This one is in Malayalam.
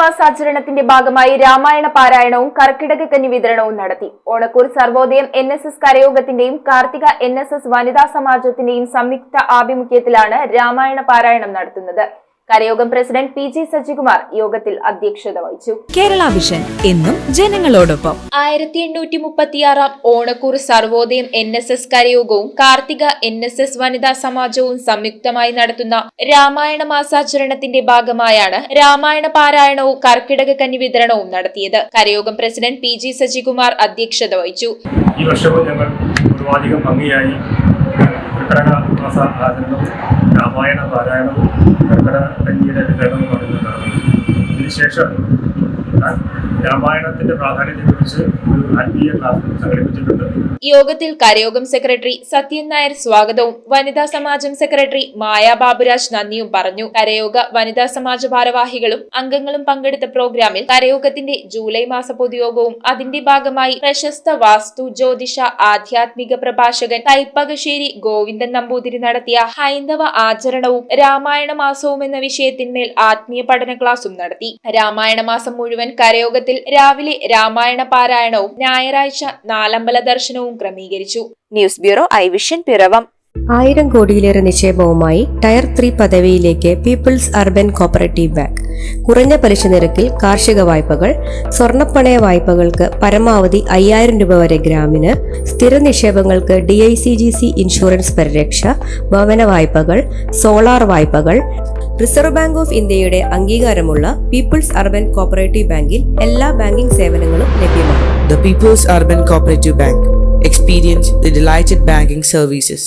മാസാചരണത്തിന്റെ ഭാഗമായി രാമായണ പാരായണവും കർക്കിടക കന്നി വിതരണവും നടത്തി. Onakkoor Sarvodayam N S S കരയോഗത്തിന്റെയും Karthika N S S വനിതാ സമാജത്തിന്റെയും സംയുക്ത ആഭിമുഖ്യത്തിലാണ് രാമായണ പാരായണം നടത്തുന്നത്. കരയോഗം പ്രസിഡന്റ് പി ജി സജികുമാർ യോഗത്തിൽ അധ്യക്ഷത വഹിച്ചു. കേരള വിഷൻ എന്നും ജനങ്ങളോടൊപ്പം. ആയിരത്തി എണ്ണൂറ്റി മുപ്പത്തിയാറാം Onakkoor Sarvodayam N S S കരയോഗവും Karthika N S S വനിതാ സമാജവും സംയുക്തമായി നടത്തുന്ന രാമായണ മാസാചരണത്തിന്റെ ഭാഗമായാണ് രാമായണ പാരായണവും കർക്കിടക കന്നി വിതരണവും നടത്തിയത്. കരയോഗം പ്രസിഡന്റ് പി ജി സജികുമാർ അധ്യക്ഷത വഹിച്ചു. ഈ വർഷവും ഞങ്ങൾ ഒരുപാധികം ഭംഗിയായി കർക്കടക രാമായണ പാരായണവും കർക്കട കഞ്ഞിയുടെ വിതരണവും നടത്തുന്നതാണ് ഇതിനുശേഷം ആ, രാമായണത്തിന്റെ പ്രാധാന്യത്തെക്കുറിച്ച് ഒരു ആത്മീയ ക്ലാസ് സംഘടിപ്പിച്ചിട്ടുണ്ട്. യോഗത്തിൽ കരയോഗം സെക്രട്ടറി സത്യൻ നായർ സ്വാഗതവും വനിതാ സമാജം സെക്രട്ടറി മായ ബാബുരാജ് നന്ദിയും പറഞ്ഞു. കരയോഗ വനിതാ സമാജ ഭാരവാഹികളും അംഗങ്ങളും പങ്കെടുത്ത പ്രോഗ്രാമിൽ കരയോഗത്തിന്റെ ജൂലൈ മാസ പൊതുയോഗവും അതിന്റെ ഭാഗമായി പ്രശസ്ത വാസ്തു ജ്യോതിഷ ആധ്യാത്മിക പ്രഭാഷകൻ കൈപ്പകശ്ശേരി ഗോവിന്ദൻ നമ്പൂതിരി നടത്തിയ ഹൈന്ദവ ആചരണവും രാമായണ മാസവും എന്ന വിഷയത്തിന്മേൽ ആത്മീയ പഠന ക്ലാസും നടത്തി. രാമായണ മാസം മുഴുവൻ കരയോഗത്തിൽ രാവിലെ രാമായണ പാരായണവും ഞായറാഴ്ച നാലമ്പല ദർശനവും ക്രമീകരിച്ചു. News bureau I vision Piravom. ആയിരം കോടിയിലേറെ നിക്ഷേപവുമായി ടയർ ത്രീ പദവിയിലേക്ക് പീപ്പിൾസ് അർബൻ കോപ്പറേറ്റീവ് ബാങ്ക്. കുറഞ്ഞ പലിശ നിരക്കിൽ കാർഷിക വായ്പകൾ സ്വർണപ്പണയ വായ്പകൾക്ക് പരമാവധി അയ്യായിരം രൂപ വരെ ഗ്രാമിന് സ്ഥിര നിക്ഷേപങ്ങൾക്ക് D I C G C insurance പരിരക്ഷ ഭവന വായ്പകൾ സോളാർ വായ്പകൾ റിസർവ് ബാങ്ക് ഓഫ് ഇന്ത്യയുടെ അംഗീകാരമുള്ള പീപ്പിൾസ് അർബൻ കോപ്പറേറ്റീവ് ബാങ്കിൽ എല്ലാ ബാങ്കിംഗ് സേവനങ്ങളും ലഭ്യമാണ് The People's Urban Cooperative Bank. Experience the delighted banking services.